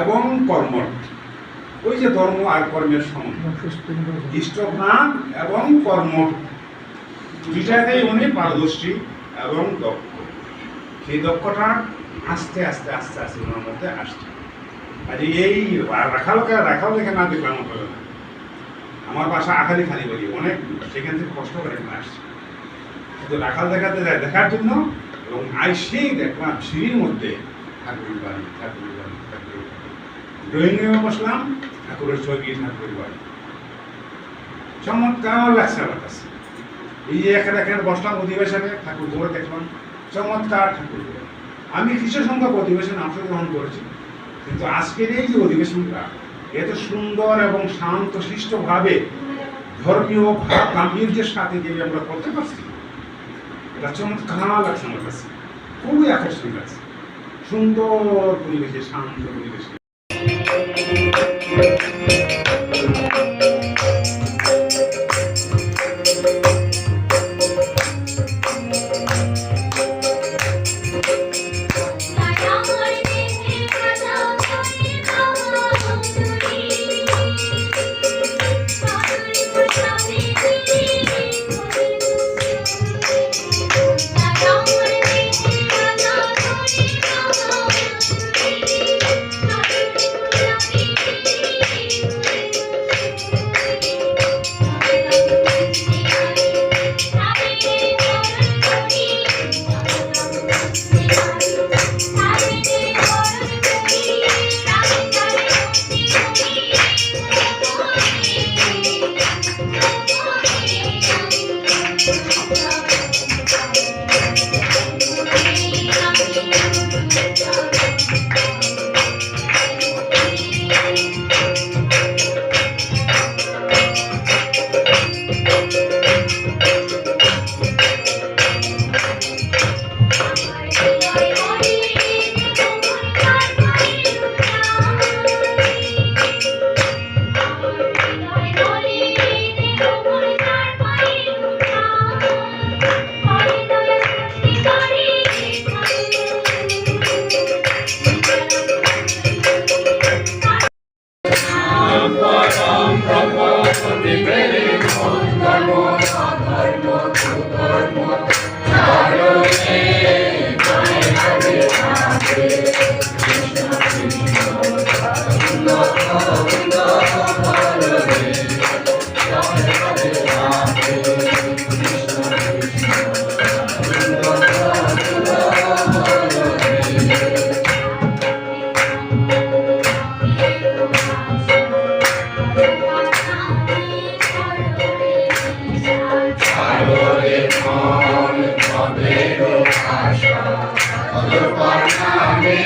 এবং কর্ম ওই যে ধর্ম আর কর্মের ইষ্টপ্রাণ এবং কর্ম দুইটাতেই উনি পারদর্শী এবং দক্ষ। সেই দক্ষতা আস্তে আস্তে আস্তে আস্তে ওনার মধ্যে আসছে। আর এই রাখালকে, রাখাল দেখে না দেখলাম হবে না আমার বাসা আখালি খালি বলি, অনেক সেখান থেকে কষ্ট করে এখানে আসছে। কিন্তু রাখাল দেখাতে দেখার জন্য এবং আইসেই দেখলাম সিঁড়ির মধ্যে ঠাকুরের বাড়ি ঠাকুরের বাড়ি ঠাকুরের ড্রয়িং রুমে বসলাম, ঠাকুরের ছবি ঠাকুরের বাড়ি চমৎকার লাগছে আমার কাছে। এই বসলাম অধিবেশনে, ঠাকুর দেখলাম, চমৎকার ঠাকুর আমি কিছু সংখ্যক অধিবেশনে অংশগ্রহণ করেছি, কিন্তু আজকের এই যে অধিবেশনটা, এত সুন্দর এবং শান্ত শিষ্টভাবে ধর্মীয় ভাব গাম্ভীর্যের সাথে যে আমরা করতে পারছি, এটা চমৎকার লাগছে আমার কাছে। খুবই আকর্ষণ লাগছে। সুন্দর পরিবেশে শান্ত পরিবেশে। সদা বাসরে